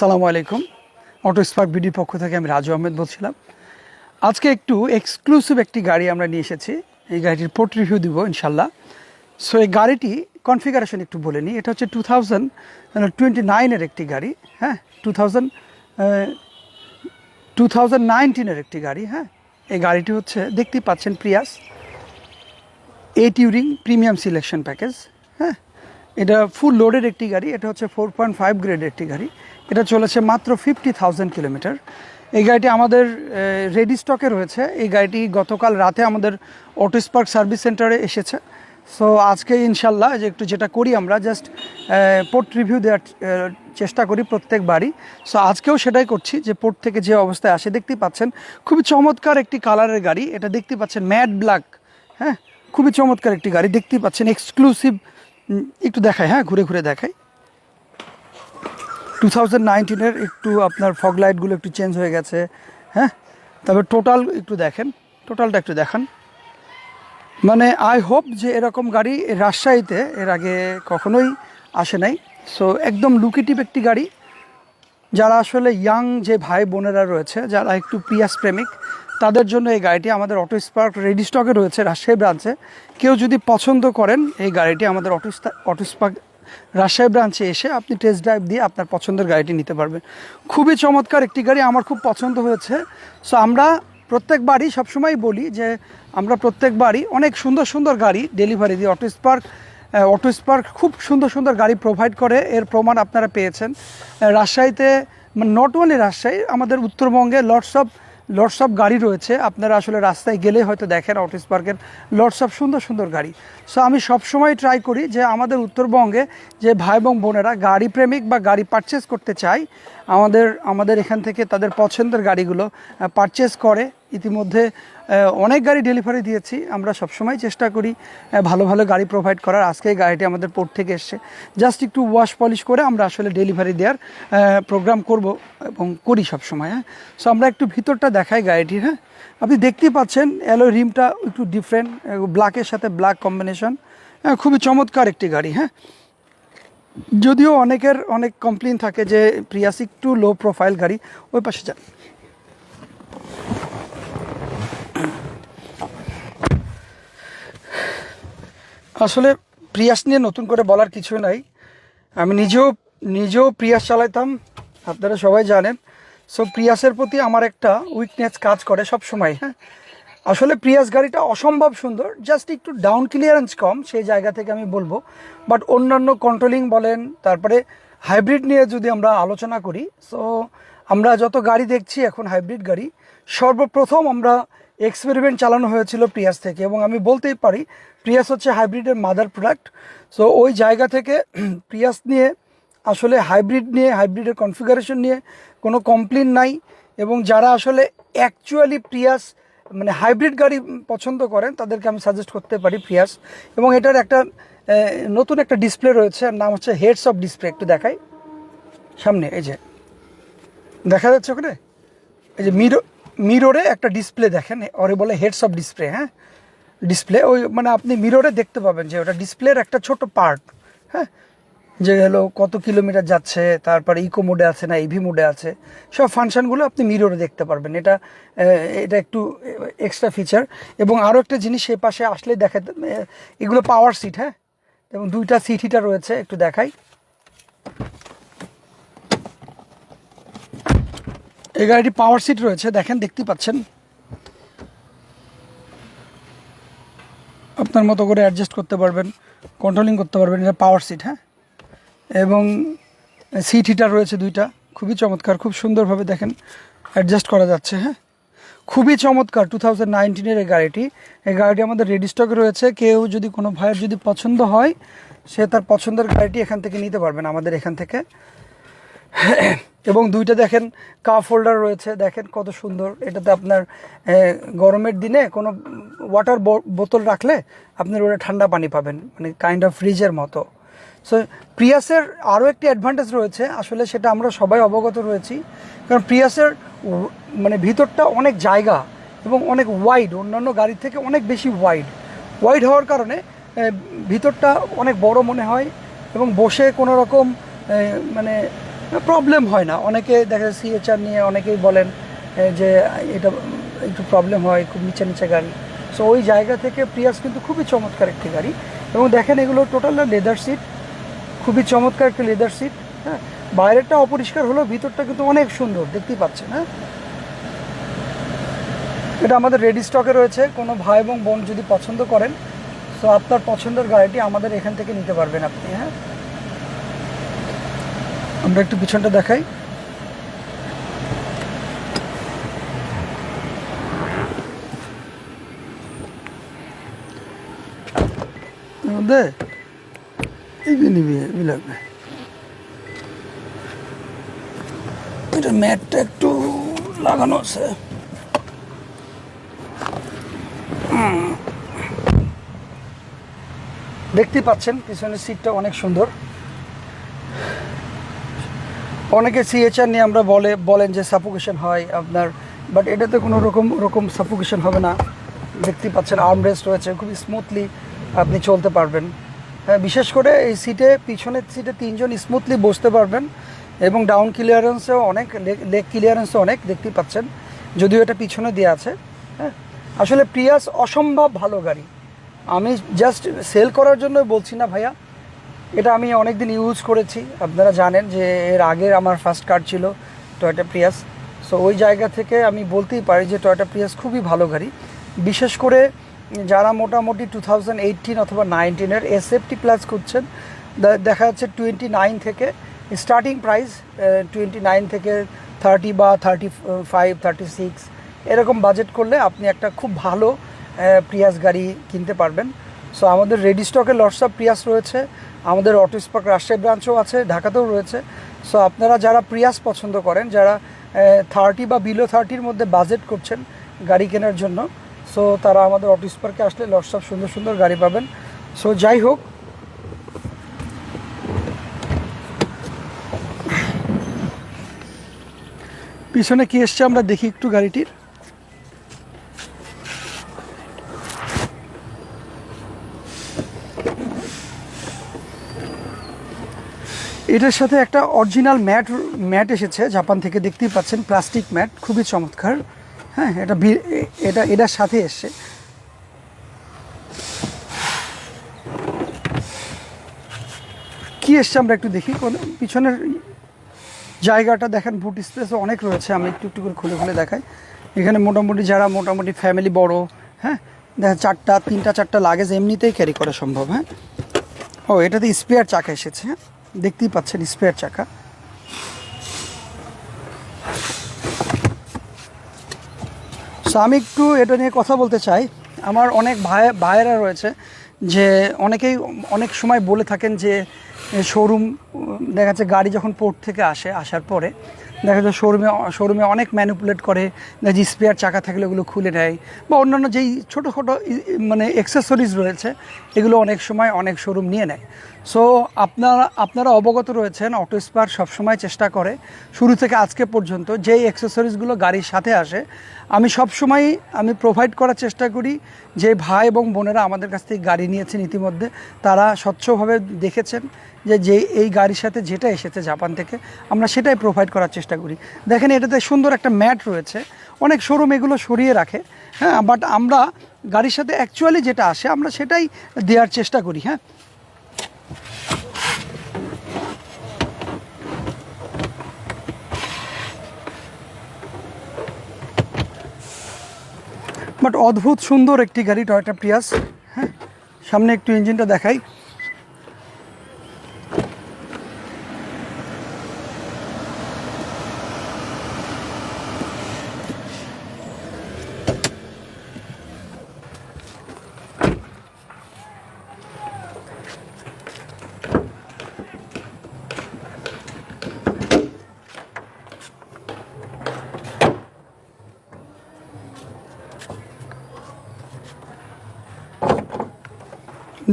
সালামু আলাইকুম। Auto spark বিডির পক্ষ থেকে আমি রাজু আহমেদ বলছিলাম। আজকে একটু এক্সক্লুসিভ একটি গাড়ি আমরা নিয়ে এসেছি। এই গাড়িটির পোর্ট রিভিউ দিব ইনশাল্লাহ। সো এই গাড়িটি কনফিগারেশন একটু বলে নিই। এটা হচ্ছে টু থাউজেন্ড টোয়েন্টি নাইনের একটি গাড়ি হ্যাঁ? টু থাউজেন্ড টু থাউজেন্ড নাইনটিনের একটি গাড়ি হ্যাঁ? এই গাড়িটি হচ্ছে, দেখতেই পাচ্ছেন Prius A touring premium selection package হ্যাঁ? এটা ফুল লোডের একটি গাড়ি, এটা হচ্ছে ফোর পয়েন্ট ফাইভ গ্রেডের একটি গাড়ি। এটা চলেছে মাত্র ফিফটি থাউজেন্ড কিলোমিটার এই গাড়িটি আমাদের রেডি স্টকে রয়েছে। এই গাড়িটি গতকাল রাতে আমাদের অটো স্পার্ক সার্ভিস সেন্টারে এসেছে। সো আজকে ইনশাল্লাহ যে একটু যেটা করি আমরা জাস্ট পোর্ট রিভিউ দেওয়ার চেষ্টা করি প্রত্যেক বাড়ি সো আজকেও সেটাই করছি যে পোর্ট থেকে যে অবস্থায় আসে, দেখতেই পাচ্ছেন খুবই চমৎকার একটি কালারের গাড়ি। এটা দেখতে পাচ্ছেন ম্যাট ব্ল্যাক হ্যাঁ? খুবই চমৎকার একটি গাড়ি, দেখতেই পাচ্ছেন এক্সক্লুসিভ একটু দেখাই হ্যাঁ ঘুরে ঘুরে দেখাই। টু থাউজেন্ড নাইনটিনের একটু আপনার ফগ লাইটগুলো একটু চেঞ্জ হয়ে গেছে হ্যাঁ? তবে টোটাল একটু দেখেন টোটালটা একটু দেখান। মানে আই হোপ যে এরকম গাড়ি রাজশাহীতে এর আগে কখনোই আসে নাই। সো একদম লুকেটিভ একটি গাড়ি। যারা আসলে ইয়াং যে ভাই বোনেরা রয়েছে, যারা একটু পিয়াস প্রেমিক তাদের জন্য এই গাড়িটি আমাদের অটো স্পার্ক রেডি স্টকে রয়েছে রাজশাহী ব্রাঞ্চে। কেউ যদি পছন্দ করেন এই গাড়িটি আমাদের অটো অটো স্পার্ক রাজশাহী ব্রাঞ্চে এসে আপনি টেস্ট ড্রাইভ দিয়ে আপনার পছন্দের গাড়িটি নিতে পারবেন। খুবই চমৎকার একটি গাড়ি আমার খুব পছন্দ হয়েছে। সো আমরা প্রত্যেকবারই সবসময় বলি যে আমরা প্রত্যেকবারই অনেক সুন্দর সুন্দর গাড়ি ডেলিভারি দিই অটো স্পার্ক অটো স্পার্ক খুব সুন্দর সুন্দর গাড়ি প্রোভাইড করে। এর প্রমাণ আপনারা পেয়েছেন। রাজশাহীতে মানে নট অনলি রাজশাহী, আমাদের উত্তরবঙ্গে লটস অফ লটস অফ গাড়ি রয়েছে। আপনারা আসলে রাস্তায় গেলে হয়তো দেখেন অটিস পার্কের লটস অফ সুন্দর সুন্দর গাড়ি। সো আমি সবসময় ট্রাই করি যে আমাদের উত্তরবঙ্গে যে ভাই এবং বোনেরা গাড়ি প্রেমিক বা গাড়ি পারচেস করতে চায়, আমাদের আমাদের এখান থেকে তাদের পছন্দের গাড়িগুলো পারচেস করে। ইতিমধ্যে অনেক গাড়ি ডেলিভারি দিয়েছি। আমরা সবসময় চেষ্টা করি ভালো ভালো গাড়ি প্রোভাইড করার। আজকে গাড়িটি আমাদের পোর্ট থেকে এসছে। জাস্ট একটু ওয়াশ পলিশ করে আমরা আসলে ডেলিভারি দেওয়ার প্রোগ্রাম করব এবং করি সবসময় হ্যাঁ? সো আমরা একটু ভিতরটা দেখাই গাড়িটির হ্যাঁ? আপনি দেখতেই পাচ্ছেন অ্যালো রিমটা একটু ডিফারেন্ট ব্ল্যাকের সাথে ব্ল্যাক কম্বিনেশন হ্যাঁ খুবই চমৎকার একটি গাড়ি হ্যাঁ। যদিও অনেকের, অনেক কমপ্লেন থাকে যে প্রিয়াস একটু লো প্রোফাইল গাড়ি, ওই পাশে যান। আসলে প্রিয়াস নিয়ে নতুন করে বলার কিছু নাই। আমি নিজেও নিজেও প্রিয়াস চালাইতাম, আপনারা সবাই জানেন। সো প্রিয়াসের প্রতি আমার একটা উইকনেস কাজ করে সব সময় হ্যাঁ? আসলে প্রিয়াস গাড়িটা অসম্ভব সুন্দর। জাস্ট একটু ডাউন ক্লিয়ারেন্স কম, সেই জায়গা থেকে আমি বলব। বাট অন্যান্য কন্ট্রোলিং বলেন, তারপরে হাইব্রিড নিয়ে যদি আমরা আলোচনা করি সো আমরা যত গাড়ি দেখছি এখন হাইব্রিড গাড়ি, সর্বপ্রথম আমরা এক্সপেরিমেন্ট চালানো হয়েছিল প্রিয়াস থেকে। এবং আমি বলতেই পারি প্রিয়াস হচ্ছে হাইব্রিডের মাদার প্রোডাক্ট সো ওই জায়গা থেকে প্রিয়াস নিয়ে আসলে হাইব্রিড নিয়ে হাইব্রিডের কনফিগারেশন নিয়ে কোনো কমপ্লেন নাই এবং যারা আসলে অ্যাকচুয়ালি প্রিয়াস মানে হাইব্রিড গাড়ি পছন্দ করেন, তাদেরকে আমি সাজেস্ট করতে পারি প্রিয়াস এবং এটার একটা নতুন একটা ডিসপ্লে রয়েছে নাম হচ্ছে হেডস অফ ডিসপ্লে একটু দেখাই। সামনে, এই যে। দেখা যাচ্ছে ওখানে? এই যে মিরো মিররে একটা ডিসপ্লে দেখেন, ওরে বলে হেডস অফ ডিসপ্লে হ্যাঁ? ডিসপ্লে ওই মানে আপনি মিররে দেখতে পাবেন যে ওটা ডিসপ্লের একটা ছোট পার্ট হ্যাঁ? যে হলো কত কিলোমিটার যাচ্ছে, তারপরে ইকো মোডে আছে না ইভি মোডে আছে, সব ফাংশনগুলো আপনি মিররে দেখতে পারবেন। এটা এটা একটু এক্সট্রা ফিচার এবং আরও একটা জিনিস সে পাশে আসলে দেখা এগুলো পাওয়ার সিট হ্যাঁ? এবং দুইটা সিট হিটার রয়েছে, একটু দেখাই। এই গাড়িটি পাওয়ার সিট রয়েছে, দেখেন, দেখতে পাচ্ছেন? আপনার মতো করে অ্যাডজাস্ট করতে পারবেন কন্ট্রোলিং করতে পারবেন, এটা পাওয়ার সিট হ্যাঁ? এবং সিট হিটার রয়েছে দুইটা। খুবই চমৎকার, খুব সুন্দরভাবে দেখেন অ্যাডজাস্ট করা যাচ্ছে হ্যাঁ? খুবই চমৎকার টু থাউজেন্ড নাইনটিনের এই গাড়িটি। এই গাড়িটি আমাদের রেডি স্টকে রয়েছে। কেউ যদি কোনো ভাইয়ের যদি পছন্দ হয়, সে তার পছন্দের গাড়িটি এখান থেকে নিতে পারবেন আমাদের এখান থেকে। এবং দুইটা দেখেন কাপ হোল্ডার রয়েছে। দেখেন কত সুন্দর। এটাতে আপনার গরমের দিনে কোনো ওয়াটার বোতল রাখলে আপনার ওটা ঠান্ডা পানি পাবেন। মানে কাইন্ড অফ ফ্রিজের মতো। সো প্রিয়াসের আরও একটি অ্যাডভান্টেজ রয়েছে। আসলে সেটা আমরা সবাই অবগত রয়েছি। কারণ প্রিয়াসের মানে ভিতরটা অনেক জায়গা এবং অনেক ওয়াইড অন্যান্য গাড়ির থেকে অনেক বেশি ওয়াইড ওয়াইড হওয়ার কারণে ভিতরটা অনেক বড় মনে হয় এবং বসে কোনো রকম মানে প্রবলেম হয় না। অনেকে দেখা যায় সিএচআর নিয়ে অনেকেই বলেন যে এটা একটু প্রবলেম হয়, খুব নিচে নিচে গাড়ি। সো ওই জায়গা থেকে প্রিয়াস কিন্তু খুবই চমৎকার একটি গাড়ি। এবং দেখেন এগুলো টোটাল লেদার সিট খুবই চমৎকার একটা লেদার সিট হ্যাঁ? বাইরেরটা অপরিষ্কার হলেও ভিতরটা কিন্তু অনেক সুন্দর, দেখতেই পাচ্ছেন হ্যাঁ? এটা আমাদের রেডি স্টকে রয়েছে, কোনো ভাই এবং বোন যদি পছন্দ করেন, তো আপনার পছন্দের গাড়িটি আমাদের এখান থেকে নিতে পারবেন আপনি হ্যাঁ? আমরা একটু পিছনটা দেখাই। এর এটা ম্যাটটা একটু লাগানো আছে দেখতেই পাচ্ছেন, পিছনের সিটটা অনেক সুন্দর। অনেকে সিএচআর নিয়ে আমরা বলে, বলেন যে সাফোকেশন হয় আপনার বাট এটাতে কোনো রকম রকম সাফোকেশন হবে না। দেখতে পাচ্ছেন আর্মরেস্ট রয়েছে, খুবই স্মুথলি আপনি চলতে পারবেন। বিশেষ করে এই সিটে পিছনের সিটে তিনজন স্মুথলি বসতে পারবেন এবং ডাউন ক্লিয়ারেন্সেও অনেক লেগ ক্লিয়ারেন্সও অনেক দেখতেই পাচ্ছেন, যদিও এটা পিছনে দেওয়া আছে হ্যাঁ। আসলে প্রিয়াস অসম্ভব ভালো গাড়ি। আমি জাস্ট সেল করার জন্য বলছি না ভাইয়া। এটা আমি অনেক দিন ইউজ করেছি। আপনারা জানেন যে এর আগে আমার ফার্স্ট কার ছিল টয়োটা প্রিয়াস সো ওই জায়গা থেকে আমি বলতেই পারি যে টয়োটা প্রিয়াস খুবই ভালো গাড়ি। বিশেষ করে যারা মোটামুটি টু থাউজেন্ড এইটিন অথবা নাইনটিনের এসএফটি প্লাস করছেন দেখা যাচ্ছে টোয়েন্টি নাইন থেকে স্টার্টিং প্রাইস টোয়েন্টি নাইন থেকে থার্টি বা থার্টি ফাইভ থার্টি সিক্স এরকম বাজেট করলে আপনি একটা খুব ভালো প্রিয়াস গাড়ি কিনতে পারবেন। সো আমাদের রেডি স্টকে লটস অফ প্রিয়াস রয়েছে। আমাদের অটো স্পার্ক রাজশাহী ব্রাঞ্চও আছে, ঢাকাতেও রয়েছে। সো আপনারা যারা প্রিয়াস পছন্দ করেন, যারা থার্টি বা বিলো থার্টির মধ্যে বাজেট করছেন গাড়ি কেনার জন্য সো তারা আমাদের অটো স্পার্কে আসলে লটস সুন্দর সুন্দর গাড়ি পাবেন। সো যাই হোক। পিছনে কি এসছে আমরা দেখি একটু গাড়িটির। এটার সাথে একটা অরিজিনাল ম্যাট ম্যাট এসেছে, জাপান থেকে দেখতেই পাচ্ছেন প্লাস্টিক ম্যাট খুবই চমৎকার। হ্যাঁ এটা এটা এটার সাথে এসছে। কি এসছে আমরা একটু দেখি? পিছনের জায়গাটা দেখেন বুট স্পেসও অনেক রয়েছে, আমি একটু একটু করে খুলে খুলে দেখাই। এখানে মোটামুটি যারা, মোটামুটি ফ্যামিলি বড় হ্যাঁ দেখা চারটা, তিনটা, চারটা লাগেজ এমনিতেই ক্যারি করা সম্ভব হ্যাঁ। ও, এটাতে স্পেয়ার চাকা এসেছে হ্যাঁ দেখতেই পাচ্ছেন স্পেয়ার চাকা। সো আমি একটু এটা নিয়ে কথা বলতে চাই। আমার অনেক ভাই, ভাইয়েরা রয়েছে যে অনেকেই অনেক সময় বলে থাকেন যে শোরুম দেখা যাচ্ছে গাড়ি যখন পোর্ট থেকে আসে, আসার পরে দেখা যায় শোরুমে শোরুমে অনেক ম্যানিপুলেট করে, দেখা যায় স্পেয়ার চাকা থাকলে ওগুলো খুলে নেয় বা অন্যান্য যেই ছোটো ছোটো মানে অ্যাক্সেসরিজ রয়েছে, এগুলো অনেক সময় অনেক শোরুম নিয়ে নেয়। সো আপনারা আপনারা অবগত রয়েছেন অটো স্পার সবসময় চেষ্টা করে। শুরু থেকে আজকে পর্যন্ত যেই অ্যাক্সেসরিজগুলো গাড়ির সাথে আসে, আমি সবসময় আমি প্রোভাইড করার চেষ্টা করি যে ভাই এবং বোনেরা আমাদের কাছ থেকে গাড়ি নিয়েছেন ইতিমধ্যে, তারা স্বচ্ছভাবে দেখেছেন যে যে এই গাড়ির সাথে যেটা এসেছে জাপান থেকে, আমরা সেটাই প্রোভাইড করার চেষ্টা করি। দেখেন, এটাতে সুন্দর একটা ম্যাট রয়েছে। অনেক শোরুম এগুলো সরিয়ে রাখে হ্যাঁ বাট আমরা গাড়ির সাথে অ্যাকচুয়ালি যেটা আসে, আমরা সেটাই দেওয়ার চেষ্টা করি হ্যাঁ। বাট অদ্ভুত সুন্দর একটি গাড়ি টয়টা প্রিয়াস হ্যাঁ? সামনে একটু ইঞ্জিনটা দেখাই।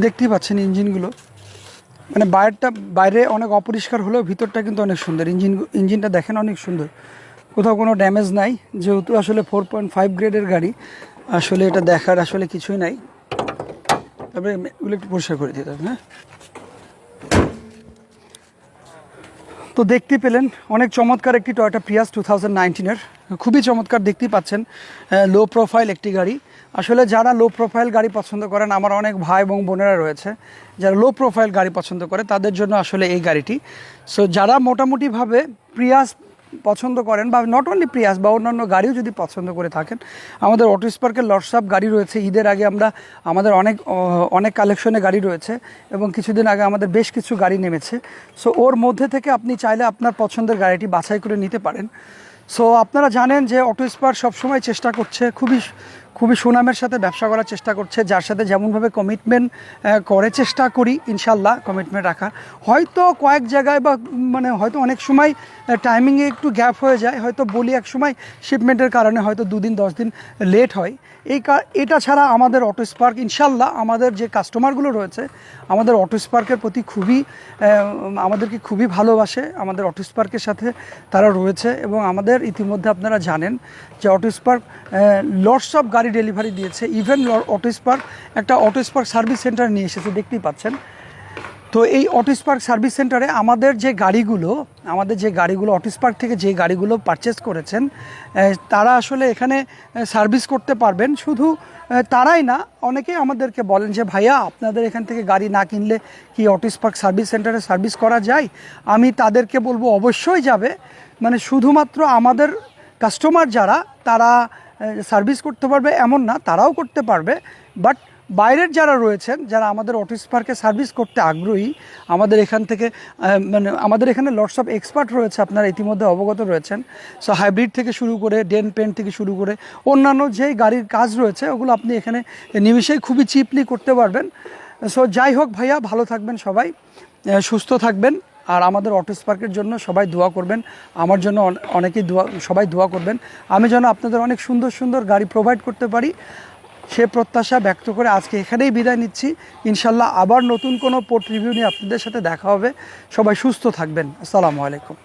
দেখতেই পাচ্ছেন ইঞ্জিনগুলো। মানে বাইরটা, বাইরে অনেক অপরিষ্কার হলেও ভিতরটা কিন্তু অনেক সুন্দর। ইঞ্জিন, ইঞ্জিনটা দেখেন অনেক সুন্দর। কোথাও কোনো ড্যামেজ নাই, যেহেতু আসলে ফোর পয়েন্ট ফাইভ গ্রেডের গাড়ি, আসলে এটা দেখার আসলে কিছুই নাই। তবে এগুলো একটু পরিষ্কার করে দিতে হবে হ্যাঁ? তো দেখতে পেলেন, অনেক চমৎকার একটি টয়টা প্রিয়াস টু থাউজেন্ড নাইনটিনের খুবই চমৎকার দেখতেই পাচ্ছেন লো প্রোফাইল একটি গাড়ি। আসলে যারা লো প্রোফাইল গাড়ি পছন্দ করেন, আমার অনেক ভাই এবং বোনেরা রয়েছে, যারা লো প্রোফাইল গাড়ি পছন্দ করে, তাদের জন্য আসলে এই গাড়িটি। সো যারা মোটামুটিভাবে প্রিয়াস পছন্দ করেন বা নট অনলি প্রিয়াস বা অন্যান্য গাড়িও যদি পছন্দ করে থাকেন, আমাদের অটো স্পার্কের লটসাপ গাড়ি রয়েছে। ঈদের আগে আমরা, আমাদের অনেক অনেক কালেকশনে গাড়ি রয়েছে এবং কিছুদিন আগে আমাদের বেশ কিছু গাড়ি নেমেছে। সো ওর মধ্যে থেকে আপনি চাইলে আপনার পছন্দের গাড়িটি বাছাই করে নিতে পারেন। সো আপনারা জানেন যে অটো স্পার্ক সবসময় চেষ্টা করছে খুবই খুবই সুনামের সাথে ব্যবসা করার চেষ্টা করছে, যার সাথে যেমনভাবে কমিটমেন্ট করে চেষ্টা করি ইনশাল্লাহ কমিটমেন্ট রাখা। হয়তো কয়েক জায়গায় বা মানে হয়তো অনেক সময় টাইমিংয়ে একটু গ্যাপ হয়ে যায়, হয়তো বলি এক সময় শিপমেন্টের কারণে হয়তো দুদিন, দশ দিন লেট হয়। এই এটা ছাড়া আমাদের অটো স্পার্ক ইনশাল্লাহ আমাদের যে কাস্টমারগুলো রয়েছে, আমাদের অটো স্পার্কের প্রতি খুবই আমাদেরকে খুবই ভালোবাসে। আমাদের অটো স্পার্কের সাথে তারা রয়েছে এবং আমাদের ইতিমধ্যে আপনারা জানেন যে অটো স্পার্ক লটস অফ গাড়ি ডেলিভারি দিয়েছে। ইভেন অটো স্পার্ক, একটা অটো স্পার্ক সার্ভিস সেন্টার নিয়ে এসেছে, দেখতেই পাচ্ছেন। তো এই অটিস পার্ক সার্ভিস সেন্টারে আমাদের যে গাড়িগুলো, আমাদের যে গাড়িগুলো অটিস পার্ক থেকে যে গাড়িগুলো পারচেস করেছেন তারা আসলে এখানে সার্ভিস করতে পারবেন। শুধু তারাই না, অনেকেই আমাদেরকে বলেন যে, ভাইয়া, আপনাদের এখান থেকে গাড়ি না কিনলে কি অটিস পার্ক সার্ভিস সেন্টারে সার্ভিস করা যায়? আমি তাদেরকে বলব, অবশ্যই যাবে। মানে শুধুমাত্র আমাদের কাস্টমার যারা, তারা সার্ভিস করতে পারবে এমন না, তারাও করতে পারবে। বাট বাইরের যারা রয়েছেন, যারা আমাদের অটিস পার্কে সার্ভিস করতে আগ্রহী, আমাদের এখান থেকে মানে আমাদের এখানে লটস অফ এক্সপার্ট রয়েছে, আপনারা ইতিমধ্যে অবগত রয়েছেন। সো হাইব্রিড থেকে শুরু করে ডেন পেন থেকে শুরু করে, অন্যান্য যেই গাড়ির কাজ রয়েছে, ওগুলো আপনি এখানে নিমিশেই খুবই চিপলি করতে পারবেন। সো যাই হোক ভাইয়া, ভালো থাকবেন সবাই সুস্থ থাকবেন। আর আমাদের অটোস পার্কের জন্য সবাই দোয়া করবেন। আমার জন্য অনেকেই দোয়া সবাই দোয়া করবেন। আমি যেন আপনাদের অনেক সুন্দর সুন্দর গাড়ি প্রোভাইড করতে পারি। সে প্রত্যাশা ব্যক্ত করে আজকে এখানেই বিদায় নিচ্ছি। ইনশাল্লাহ আবার নতুন কোনো পোর্ট রিভিউ নিয়ে আপনাদের সাথে দেখা হবে। সবাই সুস্থ থাকবেন। আসসালামু আলাইকুম।